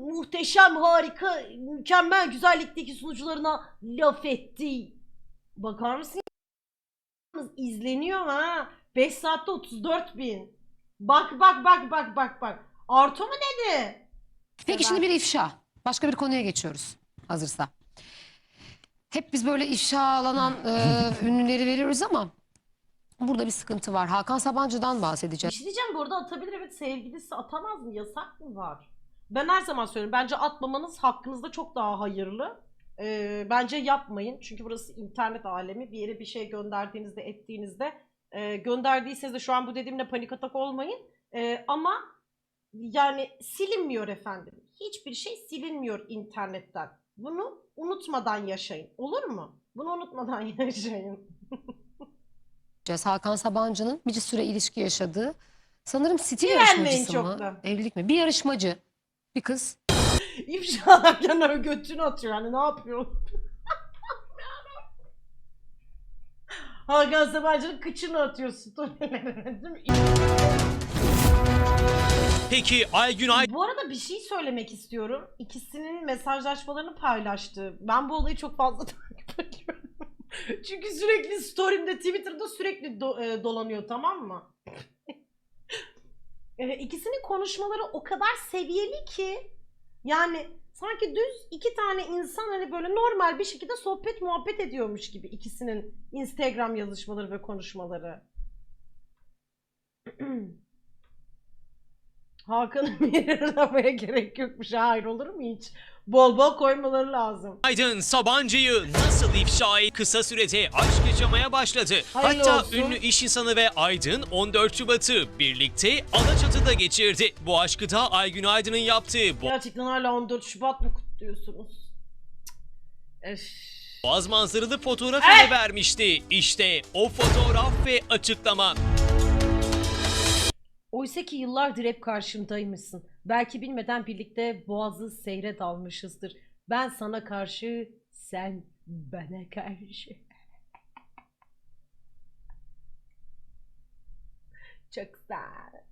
muhteşem, harika, mükemmel güzellikteki sunucularına laf etti. Bakar mısın? İzleniyor ha. 5 saatte 34 bin. Bak bak bak bak bak bak. Arto mu dedi? Peki şimdi bir ifşa. Başka bir konuya geçiyoruz hazırsa. Hep biz böyle ifşalanan e, ünlüleri veriyoruz ama burada bir sıkıntı var. Hakan Sabancı'dan Bir bahsedeceğiz. şey diyeceğim bu arada atabilir evet sevgilisi atamaz mı? Yasak mı var? Ben her zaman söylüyorum. Bence atmamanız hakkınızda çok daha hayırlı. Ee, bence yapmayın. Çünkü burası internet alemi. Bir yere bir şey gönderdiğinizde, ettiğinizde e, gönderdiyseniz de şu an bu dediğimle panik atak olmayın. E, ama yani silinmiyor efendim. Hiçbir şey silinmiyor internetten. Bunu unutmadan yaşayın. Olur mu? Bunu unutmadan yaşayın. Hakan Sabancı'nın bir süre ilişki yaşadığı sanırım stil Güvenmeyin yarışmacısı çok mı? da. Evlilik mi? Bir yarışmacı. Bir kız. İfşalarken öyle götünü atıyor yani ne yapıyor? Hakan Sabancı'nın kıçını atıyor storylerine değil mi? Peki Aygün Ay Bu arada bir şey söylemek istiyorum. İkisinin mesajlaşmalarını paylaştı. Ben bu olayı çok fazla takip ediyorum. Çünkü sürekli story'imde Twitter'da sürekli do- e, dolanıyor tamam mı? E, İkisinin konuşmaları o kadar seviyeli ki yani sanki düz iki tane insan hani böyle normal bir şekilde sohbet muhabbet ediyormuş gibi ikisinin Instagram yazışmaları ve konuşmaları. Hakan'ı mirrorlamaya gerek yokmuş. Hayır olur mu hiç? Bol bol koymaları lazım. Aydın Sabancı'yı nasıl ifşa et- kısa sürede aşk yaşamaya başladı. Hayırlı Hatta olsun. ünlü iş insanı ve Aydın 14 Şubat'ı birlikte Alaçatı'da geçirdi. Bu aşkı da Aygün Aydın'ın yaptığı Gerçekten hala 14 Şubat mı kutluyorsunuz? Öf. Boğaz manzaralı fotoğraf Ay! ile vermişti. İşte o fotoğraf ve açıklama. Oysa ki yıllardır hep karşımdaymışsın. Belki bilmeden birlikte boğazı seyre dalmışızdır. Ben sana karşı, sen bana karşı. Çok güzel.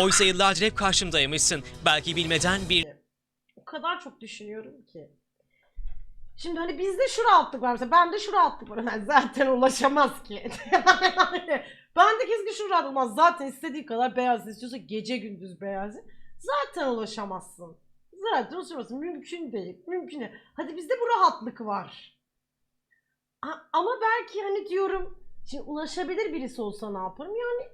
Oysa yıllardır hep karşımdaymışsın. Belki bilmeden bir O kadar çok düşünüyorum ki. Şimdi hani bizde şu rahatlık var mesela. Bende şu rahatlık var. Yani zaten ulaşamaz ki. Bende kesinlikle şu rahatlık var. Zaten istediği kadar beyaz istiyorsa gece gündüz beyaz. Zaten ulaşamazsın. Zaten ulaşamazsın. Mümkün değil. Mümkün değil. Hadi bizde bu rahatlık var. Ama belki hani diyorum şimdi ulaşabilir birisi olsa ne yaparım? Yani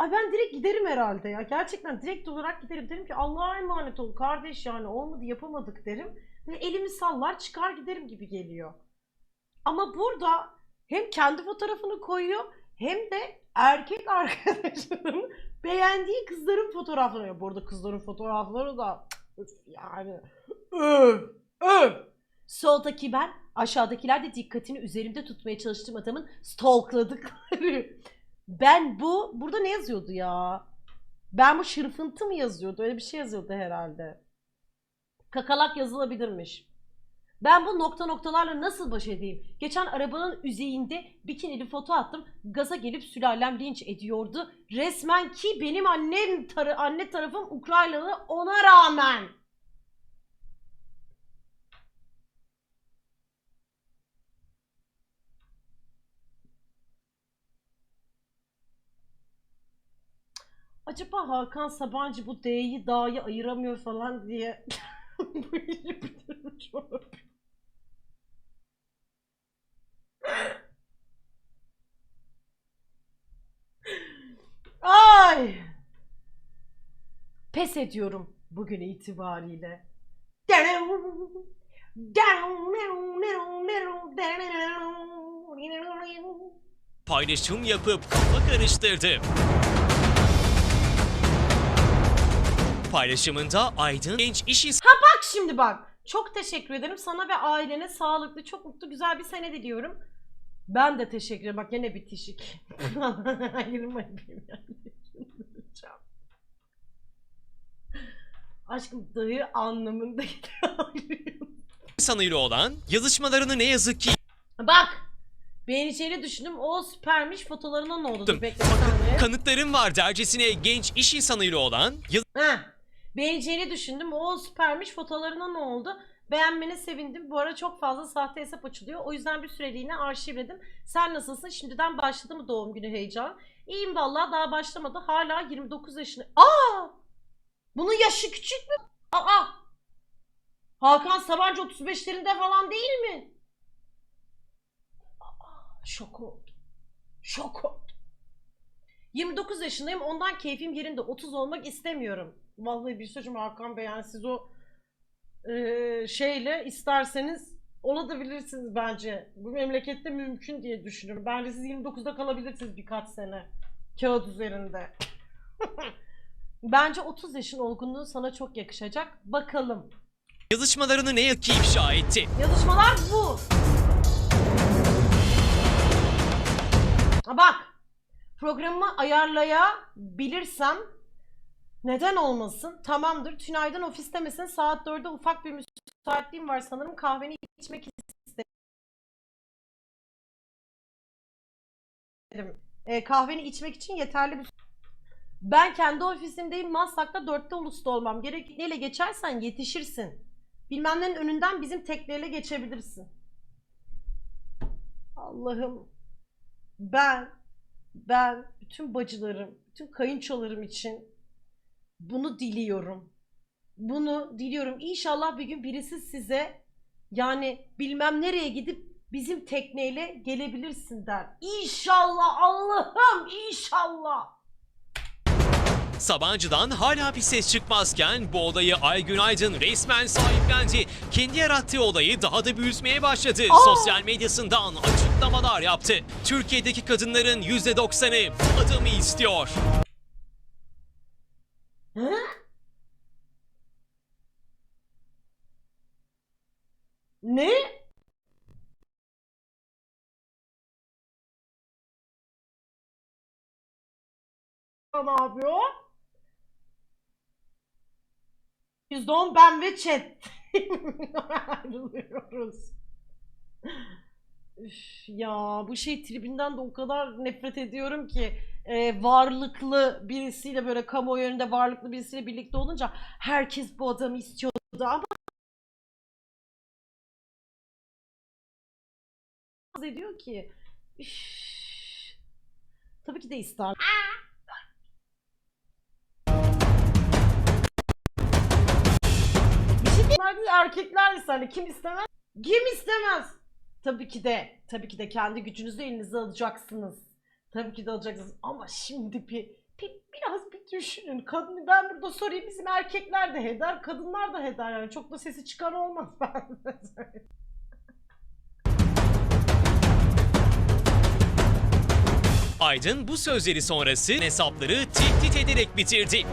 Ay ben direkt giderim herhalde ya. Gerçekten direkt olarak giderim. Derim ki Allah'a emanet ol kardeş yani olmadı yapamadık derim. Ve elimi sallar çıkar giderim gibi geliyor. Ama burada hem kendi fotoğrafını koyuyor hem de erkek arkadaşının beğendiği kızların fotoğraflarını. Ya Bu arada kızların fotoğrafları da yani öv öv. Soldaki ben aşağıdakiler de dikkatini üzerimde tutmaya çalıştığım adamın stalkladıkları. Ben bu burada ne yazıyordu ya? Ben bu şırfıntı mı yazıyordu? Öyle bir şey yazıyordu herhalde. Kakalak yazılabilirmiş. Ben bu nokta noktalarla nasıl baş edeyim? Geçen arabanın üzerinde bikinili foto attım. Gaza gelip sülalem linç ediyordu. Resmen ki benim annem tarı anne tarafım Ukraynalı ona rağmen. Acaba Hakan Sabancı bu D'yi Da'yı ayıramıyor falan diye bu işi bitirmiş olabilir. Ay! Pes ediyorum bugün itibariyle. paylaşım yapıp kafa karıştırdı. Paylaşımında Aydın genç iş Bak şimdi bak. Çok teşekkür ederim. Sana ve ailene sağlıklı, çok mutlu, güzel bir sene diliyorum. Ben de teşekkür ederim. Bak yine bitişik. Ayırmayın beni. Aşkım dayı anlamında insanıyla olan yazışmalarını ne yazık ki Bak. Ben içeri düşündüm. O süpermiş. Fotolarına ne oldu? Dur bekle bir saniye. kanıtlarım var dercesine genç iş insanıyla olan Heh. Beğeneceğini düşündüm. O süpermiş. Fotolarına ne oldu? Beğenmene sevindim. Bu ara çok fazla sahte hesap açılıyor. O yüzden bir süreliğine arşivledim. Sen nasılsın? Şimdiden başladı mı doğum günü heyecan? İyiyim vallahi daha başlamadı. Hala 29 yaşında. Aa! Bunun yaşı küçük mü? Aa! Hakan Sabancı 35'lerinde falan değil mi? Aa, şok oldum. Şok oldum. 29 yaşındayım. Ondan keyfim yerinde. 30 olmak istemiyorum. Vallahi bir sözüm Hakan Bey yani siz o eee, şeyle isterseniz olabilirsiniz bence. Bu memlekette mümkün diye düşünüyorum. Bence siz 29'da kalabilirsiniz birkaç sene. Kağıt üzerinde. Bence 30 yaşın olgunluğu sana çok yakışacak. Bakalım. Yazışmalarını ne yazık ki ifşa etti. Yazışmalar bu. Ha Bak. Programımı ayarlayabilirsem neden olmasın? Tamamdır. Tünaydın ofiste misin? Saat 4'de ufak bir müsaitliğim var sanırım. Kahveni içmek istedim. Ee, kahveni içmek için yeterli bir ben kendi ofisimdeyim. Maslak'ta 4'te Ulus'ta olmam. Gerek neyle geçersen yetişirsin. Bilmemlerin önünden bizim tekneyle geçebilirsin. Allah'ım ben ben bütün bacılarım, bütün kayınçolarım için bunu diliyorum. Bunu diliyorum. İnşallah bir gün birisi size yani bilmem nereye gidip bizim tekneyle gelebilirsin der. İnşallah Allah'ım inşallah. Sabancı'dan hala bir ses çıkmazken bu olayı Ay Günaydın resmen sahiplendi. Kendi yarattığı olayı daha da büyütmeye başladı. Aa! Sosyal medyasından açıklamalar yaptı. Türkiye'deki kadınların %90'ı bu adamı istiyor. Hı? Ne? Ne yapıyor? %10 ben ve chat. Ayrılıyoruz. Ya bu şey tribinden de o kadar nefret ediyorum ki e, varlıklı birisiyle böyle kamuoyu önünde varlıklı birisiyle birlikte olunca herkes bu adamı istiyordu ama ediyor ki üf, tabii ki de ister. Bir şey değil erkekler ister. Hani Kim istemez? Kim istemez? Tabii ki de, tabii ki de kendi gücünüzü elinize alacaksınız. Tabii ki de alacaksınız. Ama şimdi bir, bir biraz bir düşünün. Kadın ben burada sorayım bizim erkekler de heder, kadınlar da heder yani çok da sesi çıkan olmaz ben. Aydın bu sözleri sonrası hesapları tehdit ederek bitirdi.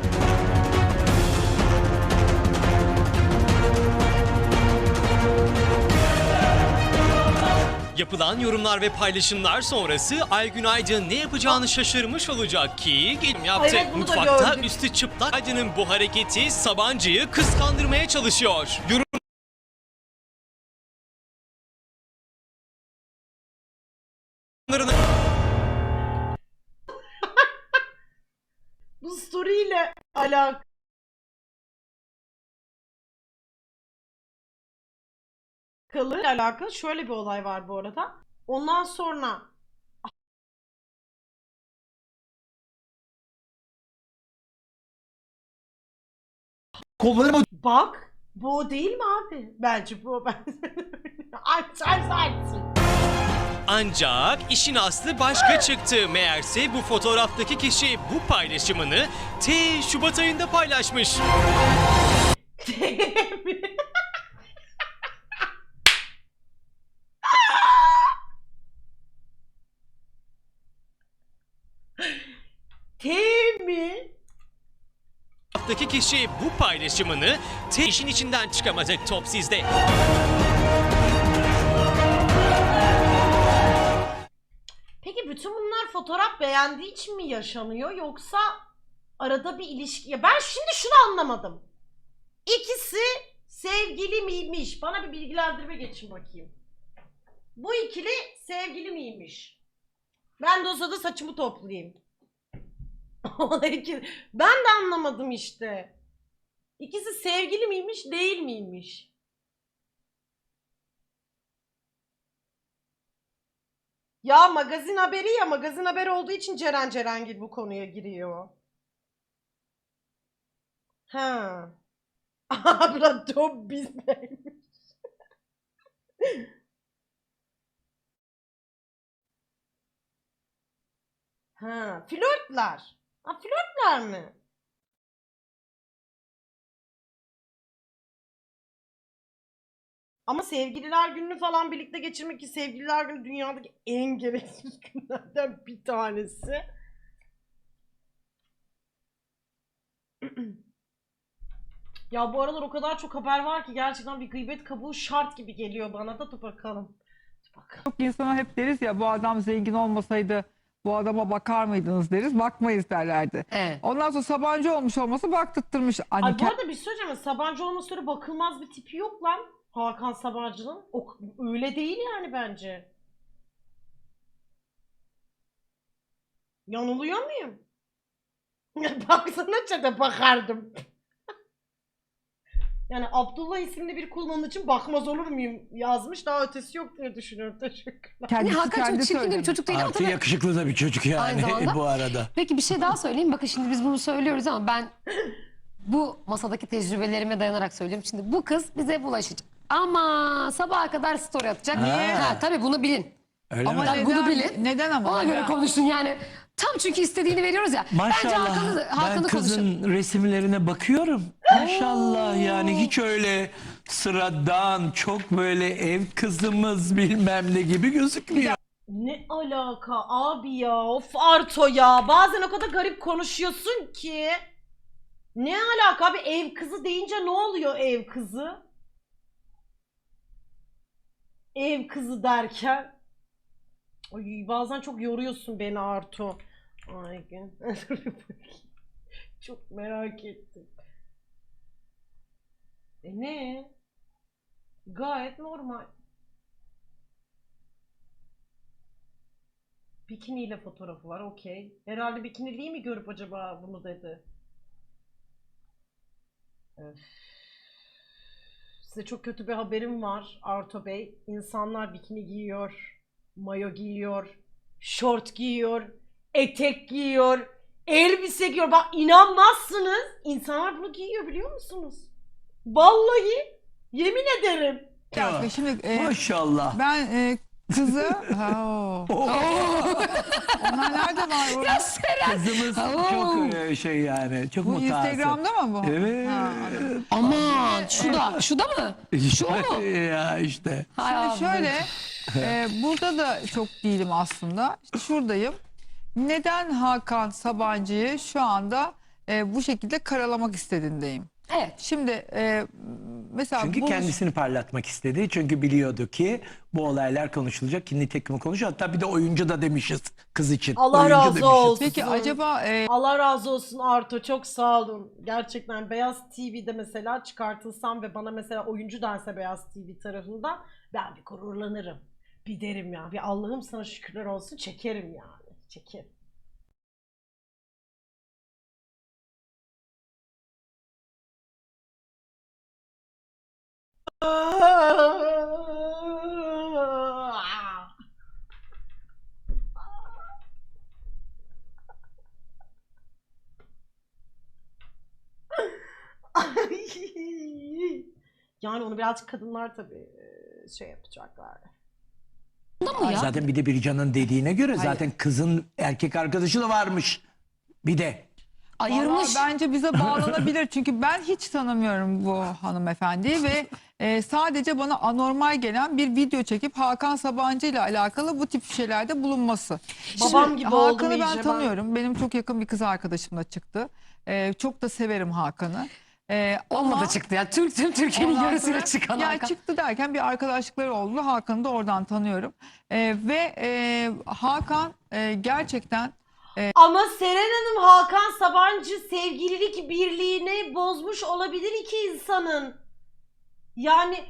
Yapılan yorumlar ve paylaşımlar sonrası Ay Günaydın ne yapacağını şaşırmış olacak ki gelim yaptı. Evet, bunu da Mutfakta gördük. üstü çıplak Aydın'ın bu hareketi Sabancı'yı kıskandırmaya çalışıyor. Yorumlarını Bu story ile alakalı alakalı şöyle bir olay var bu arada. Ondan sonra Kollarım bak bu o değil mi abi? Bence bu. Ben... Aç aç aç. Ancak işin aslı başka çıktı. Meğerse bu fotoğraftaki kişi bu paylaşımını T Şubat ayında paylaşmış. T mi? Fotoğraftaki kişi bu paylaşımını T işin içinden çıkamadı top sizde. Peki bütün bunlar fotoğraf beğendiği için mi yaşanıyor yoksa arada bir ilişki... Ya ben şimdi şunu anlamadım. İkisi sevgili miymiş? Bana bir bilgilendirme geçin bakayım. Bu ikili sevgili miymiş? Ben de o sırada saçımı toplayayım. Ben de anlamadım işte. İkisi sevgili miymiş, değil miymiş? Ya magazin haberi ya magazin haberi olduğu için Ceren Cerengil bu konuya giriyor. Ha. Abla top bizdeymiş. Ha, flörtler. Ha, flörtler mi? Ama sevgililer gününü falan birlikte geçirmek ki sevgililer günü dünyadaki en gereksiz günlerden bir tanesi. ya bu aralar o kadar çok haber var ki gerçekten bir gıybet kabuğu şart gibi geliyor bana da dur bakalım. Dur bakalım. Çok insana hep deriz ya bu adam zengin olmasaydı bu adama bakar mıydınız deriz. Bakmayız derlerdi. Evet. Ondan sonra Sabancı olmuş olması baktırtmış. Hani Ay bu arada bir şey söyleyeceğim. ama Sabancı olması öyle bakılmaz bir tipi yok lan. Hakan Sabancı'nın. O, öyle değil yani bence. Yanılıyor muyum? Baksana çete bakardım. Yani Abdullah isimli bir kullanım için bakmaz olur muyum yazmış. Daha ötesi yok diye düşünüyorum. Teşekkürler. Yani kendisi Hakan çok kendi çirkin de bir çocuk değil ama Artı tabii. yakışıklı da bir çocuk Aynı yani zamanda. bu arada. Peki bir şey daha söyleyeyim. Bakın şimdi biz bunu söylüyoruz ama ben bu masadaki tecrübelerime dayanarak söylüyorum. Şimdi bu kız bize bulaşacak. Ama sabaha kadar story atacak. Niye? Ha, tabii bunu bilin. Öyle Ama mi? Tabii bunu neden, bilin. neden ama? Ona göre konuşun yani. Tam çünkü istediğini veriyoruz ya. Bence Maşallah. Hakan'ı, ben Hakan'ı kızın konuşun. resimlerine bakıyorum. Maşallah yani hiç öyle sıradan çok böyle ev kızımız bilmem ne gibi gözükmüyor. Ne alaka abi ya? Of Arto ya. Bazen o kadar garip konuşuyorsun ki. Ne alaka abi? Ev kızı deyince ne oluyor ev kızı? Ev kızı derken. Ay, bazen çok yoruyorsun beni Arto. Ay, gün. çok merak ettim. E ne? Gayet normal. Bikiniyle fotoğrafı var okey. Herhalde bikiniliği mi görüp acaba bunu dedi? Öf. Size çok kötü bir haberim var Arto Bey. İnsanlar bikini giyiyor, mayo giyiyor, şort giyiyor, etek giyiyor, elbise giyiyor. Bak inanmazsınız. İnsanlar bunu giyiyor biliyor musunuz? Vallahi yemin ederim. Dakika, şimdi e, Maşallah. ben e, kızı... Ha, o. Onlar nerede var? Ya Seren. Kızımız Oo. çok e, şey yani çok bu mutasip. Instagram'da mı bu? Evet. Ha, Aman şu da, şu da mı? Şu mu? ya işte. Hay Şimdi şöyle, e, burada da çok değilim aslında. İşte şuradayım. Neden Hakan Sabancı'yı şu anda e, bu şekilde karalamak istediğindeyim. Evet. Şimdi e, mesela Çünkü bu kendisini parlatmak istedi. Çünkü biliyordu ki bu olaylar konuşulacak. Ki nitekim konuşuyor. Hatta bir de oyuncu da demişiz kız için. Allah Oyuncu razı demişiz. olsun. Peki acaba e, Allah razı olsun Arto çok sağ olun. Gerçekten Beyaz TV'de mesela çıkartılsam ve bana mesela oyuncu dense Beyaz TV tarafından ben bir gururlanırım. Bir derim ya. Bir Allah'ım sana şükürler olsun çekerim yani. Ay. Yani onu birazcık kadınlar tabii e, şey yapacaklar. Bunda mı ya? Zaten bir de Bircan'ın dediğine göre Hayır. zaten kızın erkek arkadaşı da varmış. Bir de. Ayırmış. Vallahi bence bize bağlanabilir çünkü ben hiç tanımıyorum bu hanımefendiyi ve e, sadece bana anormal gelen bir video çekip Hakan Sabancı ile alakalı bu tip şeylerde bulunması. Babam gibi oldum Hakan'ı iyice ben ben. tanıyorum. Benim çok yakın bir kız arkadaşımla çıktı. E, çok da severim Hakan'ı. E, Onunla ama- da çıktı ya. Türk, tüm Türkiye'nin yarısıyla çıkan Ya Hakan. çıktı derken bir arkadaşlıkları oldu. Hakan'ı da oradan tanıyorum. E, ve e, Hakan e, gerçekten Ama Seren Hanım Hakan Sabancı sevgililik birliğini bozmuş olabilir iki insanın. Yani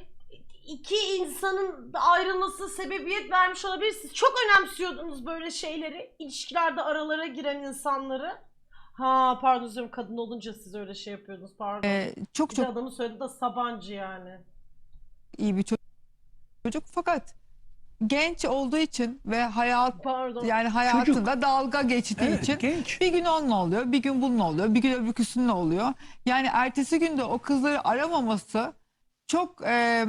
iki insanın ayrılması sebebiyet vermiş olabilir. Siz çok önemsiyordunuz böyle şeyleri. ilişkilerde aralara giren insanları. Ha pardon diyorum kadın olunca siz öyle şey yapıyordunuz pardon. Ee, çok Bir de çok adamın soyadı da Sabancı yani. iyi bir ço- çocuk fakat genç olduğu için ve hayat Pardon. yani hayatında dalga geçtiği Evet, için genç. bir gün onunla oluyor, bir gün bununla oluyor, bir gün öbürküsünle oluyor. Yani ertesi günde o kızları aramaması çok e,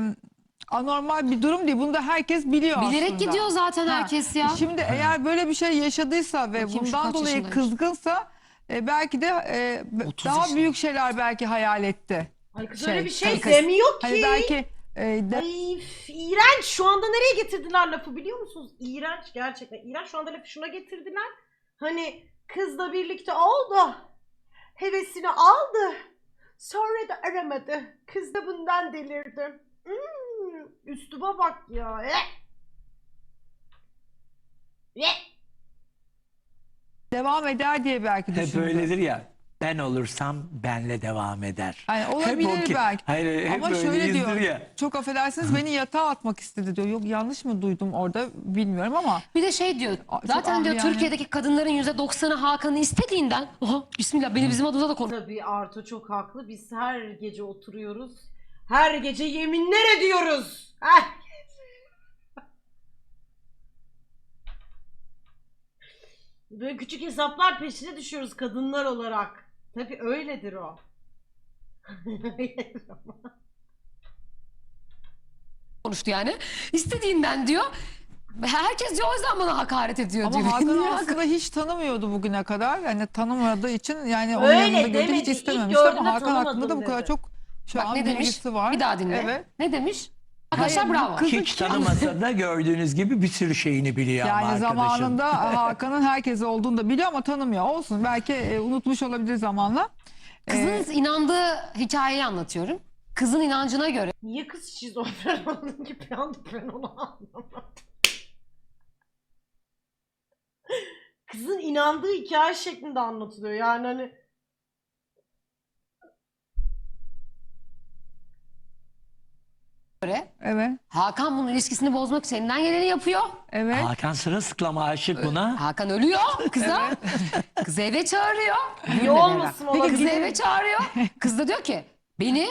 anormal bir durum değil. Bunu da herkes biliyor Bilerek aslında. gidiyor zaten Ha, herkes ya. Şimdi eğer böyle bir şey yaşadıysa ve Bakayım şu bundan kaç dolayı yaşındaymış? kızgınsa e, belki de e, b- 30 daha yaşında. büyük şeyler belki hayal etti. Ay kız şey, öyle bir şey kız- demiyor ki. Hani belki e, de- Ay iğrenç. Şu anda nereye getirdiler lafı biliyor musunuz? İğrenç gerçekten. İğrenç şu anda lafı şuna getirdiler. Hani kızla birlikte oldu. Hevesini aldı. Sonra da aramadı. Kız da bundan delirdi. Hmm, üstüme bak ya. Eh. Eh. Devam eder diye belki Hep düşündü. öyledir ya. Ben olursam benle devam eder. Yani Hep o olabilir ki- belki. Hayır hep Ama şöyle öyleyizdir diyor. ya. Çok affedersiniz beni yatağa atmak istedi diyor. Yok yanlış mı duydum orada bilmiyorum ama Bir de şey diyor. Aa, çok Zaten diyor ahiyane. Türkiye'deki kadınların %90'ı Hakan'ı istediğinden. Oha bismillah beni bizim adımıza da konu. Tabii Arto çok haklı. Biz her gece oturuyoruz. Her gece yeminler ediyoruz. Her Böyle küçük hesaplar peşine düşüyoruz kadınlar olarak. Tabii öyledir o. konuştu yani. İstediğinden diyor. Herkes diyor o yüzden bana hakaret ediyor ama diyor. Hakan Niye aslında hiç tanımıyordu bugüne kadar. Yani tanımadığı için yani onun Öyle yanında gördüğü demedi. hiç İlk istememişti gördüğünde ama Hakan hakkında da tanımadım bu kadar dedi. çok şu Bak an ne demiş? bilgisi var. Bir daha dinle. Evet. Ne demiş? Arkadaşlar bravo. Hiç tanımasa da gördüğünüz gibi bir sürü şeyini biliyor ama Yani arkadaşın. zamanında Hakan'ın herkes olduğunu da biliyor ama tanımıyor. Olsun belki e, unutmuş olabilir zamanla. Ee, Kızın inandığı hikayeyi anlatıyorum. Kızın inancına göre Niye kız şizofren oldu ki bir anda ben onu anlamadım. Kızın inandığı hikaye şeklinde anlatılıyor. Yani hani göre evet, Hakan bunun ilişkisini bozmak için elinden geleni yapıyor. evet. Hakan sırılsıklama aşık buna. Hakan ölüyor kıza. Kızı eve çağırıyor. iyi olmasın Peki kızı eve çağırıyor. Kız da diyor ki beni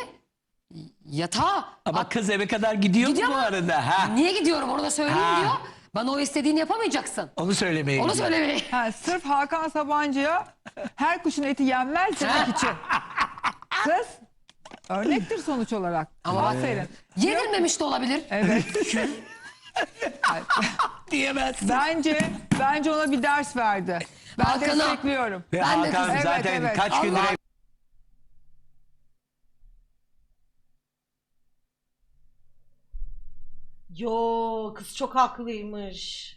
yatağa Ama at- kız eve kadar gidiyor, Gidiyor mu bu ama- arada? Ha? Niye gidiyorum onu da söyleyeyim Ha. diyor. Bana o istediğini yapamayacaksın. Onu söylemeye Onu gidiyor. söylemeyi. Ha, sırf Hakan Sabancı'ya her kuşun eti yenmez demek için. Kız örnektir sonuç olarak. Ama bak- Aferin. Yenilmemiş de olabilir. Evet. Diyemezsin. Bence bence ona bir ders verdi. Ben Hakan'a- destekliyorum. Ve Ben de Hakan kız- zaten Evet, evet. kaç gündür Allah- Yo kız çok haklıymış.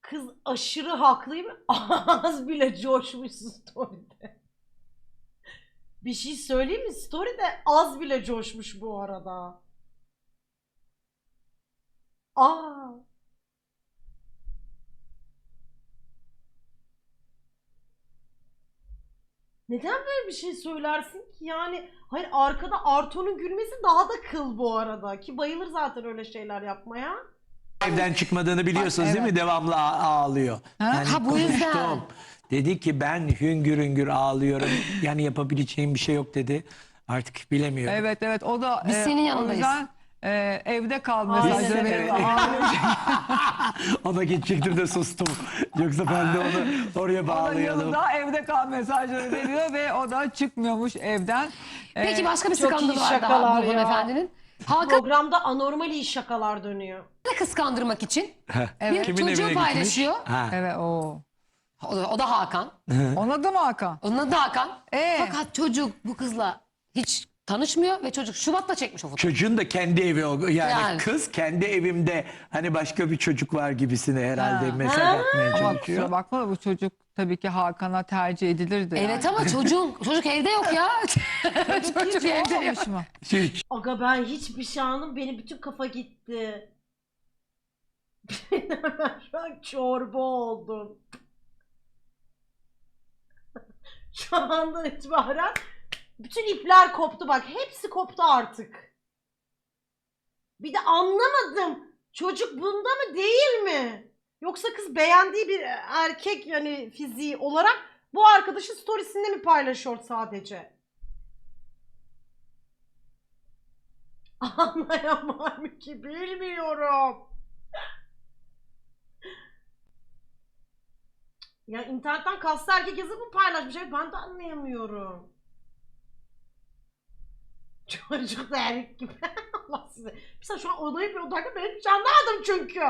Kız aşırı haklıymış. Az bile coşmuş story'de. Bir şey söyleyeyim mi? Story'de az bile coşmuş bu arada. Aa. Neden böyle bir şey söylersin ki? Yani hayır arkada Arto'nun gülmesi daha da kıl bu arada. Ki bayılır zaten öyle şeyler yapmaya. evden çıkmadığını biliyorsunuz Bak, değil mi? Devamlı ağ- ağlıyor. Yani Ha, bu yüzden. Dedi ki ben hüngür hüngür ağlıyorum. Yani yapabileceğim bir şey yok dedi. Artık bilemiyorum. Evet evet o da Biz e, senin o yanındayız. yüzden e, evde kal Aynen öyle. veriyor. Ağlıyor. Ona gidecektim de sustum. Yoksa ben de onu oraya O da bağlayalım. yanında evde kal mesajları veriyor ve o da çıkmıyor evden. Peki Ee, başka bir çok iyi skandalı var şakalar daha bu ya. hanımefendinin. Hakan'ı Programda anormal iyi şakalar dönüyor. kıskandırmak için Evet. bir Kimin evine çocuğu gitmiş? paylaşıyor. Ha. Evet o. O da, o da Hakan. Ona da mı Hakan? Onun adı Hakan. Ee? Fakat çocuk bu kızla hiç tanışmıyor ve çocuk Şubat'ta çekmiş o fotoğrafı. Çocuğun da kendi evi o. Yani, Yani. kız kendi evimde hani başka bir çocuk var gibisine herhalde Ha. mesaj Ha. atmaya Ama çalışıyor. kusura bakma da bu çocuk tabii ki Hakan'a tercih edilirdi. Evet yani. ama çocuğun çocuk evde yok ya. çocuk Hiç evde yok. olmamış mı? Şey, Aga ben hiçbir şey anım benim bütün kafa gitti. Hemen Şu an çorba oldum. Şu andan itibaren bütün ipler koptu bak. Hepsi koptu artık. Bir de anlamadım. Çocuk bunda mı değil mi? Yoksa kız beğendiği bir erkek yani fiziği olarak bu arkadaşın storiesinde mi paylaşıyor sadece? Anlayamam ki bilmiyorum. Ya internetten kaslı erkek yazıp mı paylaşmış? Evet, ben de anlayamıyorum. Çocuk da erkek gibi. Allah size. Mesela şu an odayı bir odayla ben hiç anlamadım çünkü.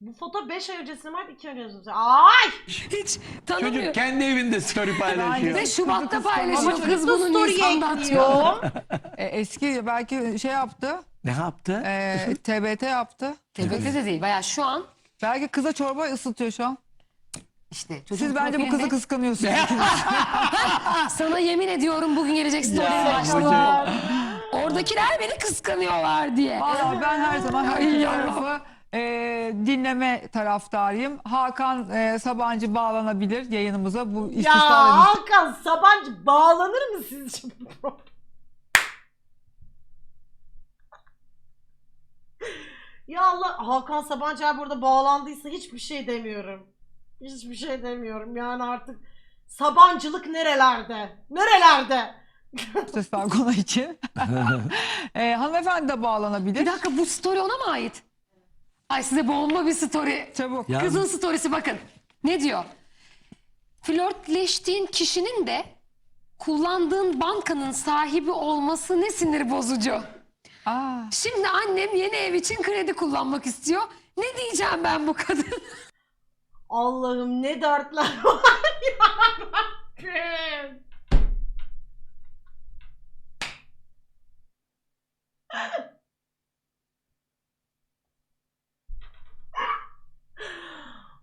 Bu foto 5 ay öncesine ait 2 ay öncesine? Ay! Hiç tanımıyor. Çocuk kendi evinde story paylaşıyor. Ve Şubat'ta paylaşıyor. Kız Bu bunu Nisan'da atıyor. E, eski belki şey yaptı. Ne yaptı? E, TBT yaptı. TBT de değil. Baya şu an Belki kıza çorba ısıtıyor şu an. İşte çocuğun Siz bence bu kızı profilinde- kıskanıyorsunuz. Sana yemin ediyorum bugün gelecek story'e başladı. Oradakiler beni kıskanıyorlar diye. Valla ben her zaman her iki tarafı e, dinleme taraftarıyım. Hakan e, Sabancı bağlanabilir yayınımıza. Bu Ya istisnarla bir Hakan Sabancı bağlanır mı sizce bu program? Ya Allah Hakan Sabancı eğer burada bağlandıysa hiçbir şey demiyorum. Hiçbir şey demiyorum. Yani artık Sabancılık nerelerde? Nerelerde? ses balkonu için. e, hanımefendi de bağlanabilir. Bir dakika bu story ona mı ait? Ay size bomba bir story. Çabuk. Ya- Kızın storiesi bakın. Ne diyor? Flörtleştiğin kişinin de kullandığın bankanın sahibi olması ne sinir bozucu. Aa, Şimdi annem yeni ev için kredi kullanmak istiyor. Ne diyeceğim ben bu kadın? Allah'ım ne dertler var yarabbim.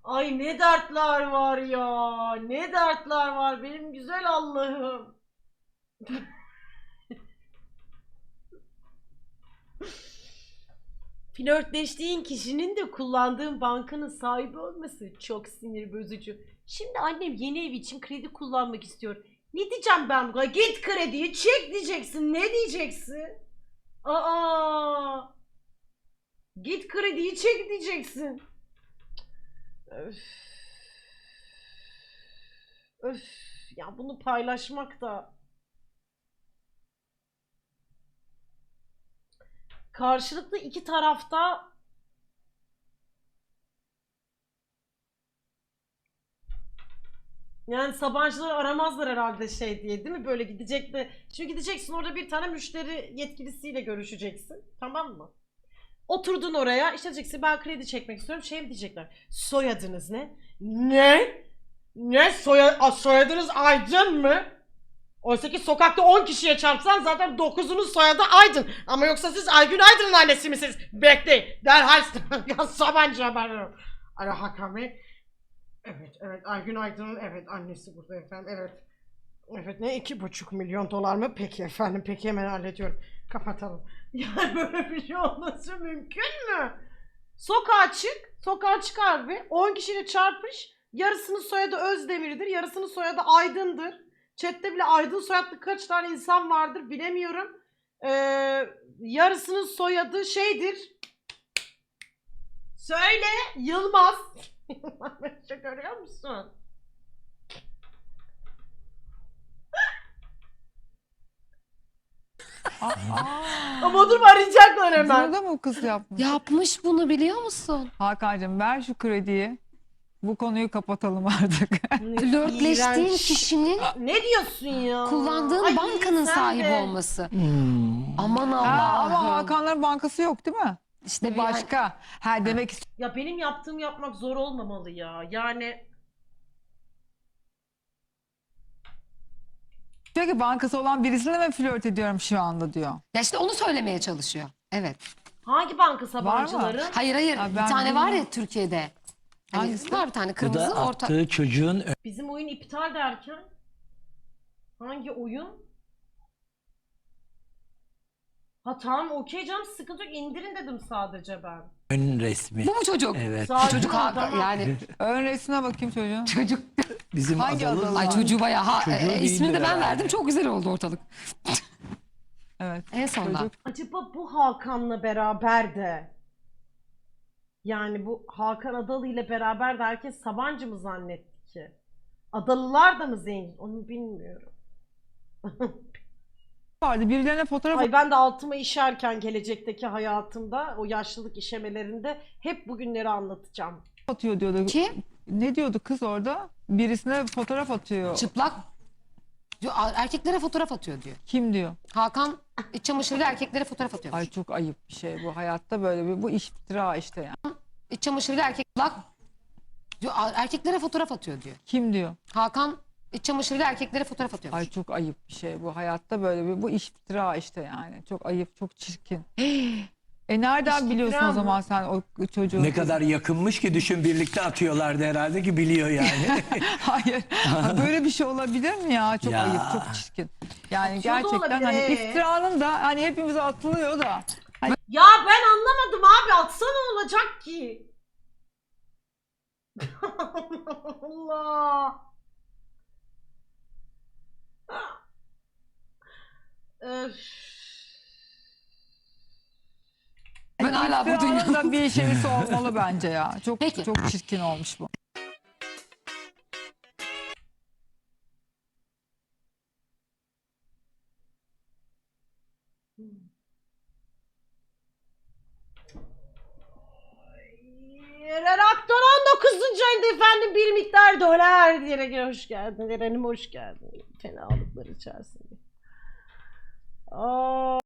Ay ne dertler var ya. Ne dertler var benim güzel Allah'ım. Flörtleştiğin kişinin de kullandığın bankanın sahibi olması çok sinir bozucu. Şimdi annem yeni ev için kredi kullanmak istiyor. Ne diyeceğim ben buna? Git krediyi çek diyeceksin. Ne diyeceksin? Aa! Git krediyi çek diyeceksin. Öf. Öf. Ya bunu paylaşmak da karşılıklı iki tarafta yani Sabancıları aramazlar herhalde şey diye değil mi? Böyle gidecek de. Şimdi gideceksin orada bir tane müşteri yetkilisiyle görüşeceksin. Tamam mı? Oturdun oraya işte diyeceksin ben kredi çekmek istiyorum. Şey mi diyecekler? Soyadınız ne? Ne? Ne? Soya soyadınız Aydın mı? Oysa ki sokakta 10 kişiye çarpsan zaten 9'unun soyadı Aydın. Ama yoksa siz Aygün Aydın'ın annesi misiniz? Bekleyin. Derhal Sabancı haber veriyorum. Alo Hakan. Evet, evet. Aygün Aydın'ın evet annesi burada efendim. Evet. Evet ne iki buçuk milyon dolar mı? Peki efendim peki hemen hallediyorum. Kapatalım. Yani böyle bir şey olması mümkün mü? Sokağa çık. Sokağa çık abi. 10 kişiyle çarpış. Yarısının soyadı Özdemir'dir. Yarısının soyadı Aydın'dır. Chat'te bile Aydın soyadlı kaç tane insan vardır bilemiyorum. Ee, yarısının soyadı şeydir. Söyle Yılmaz. Yılmaz görüyor musun? Ama dur arayacaklar hemen. Burada mı bu kız yapmış? Yapmış bunu biliyor musun? Hakan'cığım ver şu krediyi. Bu konuyu kapatalım artık. Flörtleştiğin İğrenç. kişinin Ne diyorsun ya? kullandığın Ay, bankanın sen sahibi de. olması. Hmm. Aman ha, ama Allah'ım. Hakanların bankası yok değil mi? İşte bir- başka. Ha demek Ya benim yaptığım yapmak zor olmamalı ya. Yani ki bankası olan birisiyle mi flört ediyorum şu anda diyor. Ya işte onu söylemeye çalışıyor. Evet. hangi banka sabancıları? Hayır hayır. Ha, bir tane var ya. Türkiye'de. Hani Hangisi? var bir tane Bu kırmızı da orta. attığı çocuğun Bizim oyun iptal derken hangi oyun? Ha tamam okey canım sıkıntı yok indirin dedim sadece ben. ön resmi. Bu mu çocuk? Evet. Sadece Çocuk ha- yani Ön resmine bakayım çocuğun. çocuk. Bizim Hangi Adalı Adalı? Ay çocuğu bayağı ha, Çocuğu e, ismini de değildir ben herhalde. verdim. Çok güzel oldu ortalık. Evet. En sonunda. Çocuk. Acaba bu Hakan'la beraber de Yani bu Hakan Adalı ile beraber de herkes Sabancı mı zannetti ki? Adalılar da mı zengin? Onu bilmiyorum. vardı. Birilerine fotoğraf Ay ben de altıma işerken gelecekteki hayatımda o yaşlılık işemelerinde hep bugünleri anlatacağım. atıyor diyordu. Kim? Ne diyordu kız orada? Birisine fotoğraf atıyor. Çıplak. Diyor, erkeklere fotoğraf atıyor diyor. Kim diyor? Hakan iç çamaşırıyla erkeklere fotoğraf atıyor. Ay çok ayıp bir şey bu. Hayatta böyle bir bu iftira işte yani. İç çamaşırıyla erkekler diyor, erkeklere fotoğraf atıyor diyor. Kim diyor? Hakan iç çamaşırıyla erkeklere fotoğraf atıyor. Ay çok ayıp bir şey bu. Hayatta böyle bir bu iftira işte yani. Çok ayıp, çok çirkin. E nereden İftira biliyorsun o mı? zaman sen o çocuğu? Ne kadar yakınmış ki düşün birlikte atıyorlardı herhalde ki biliyor yani. Hayır. Ha, Böyle bir şey olabilir mi ya? Çok Ya. ayıp, çok çirkin. Yani Atıyor da gerçekten olabilir, hani iftiranın da hani hepimize atılıyor da. Ya ben anlamadım abi atsa ne olacak ki? Allah. Öf. Ben hala bu dünyada da bir şeysi olmalı bence ya. Çok Peki. çok çirkin olmuş bu. Reaktör 19. ayında efendim bir miktar dolar diyerek hoş geldin. Eren'im hoş geldin. Fenalıklar içerisinde. Aa.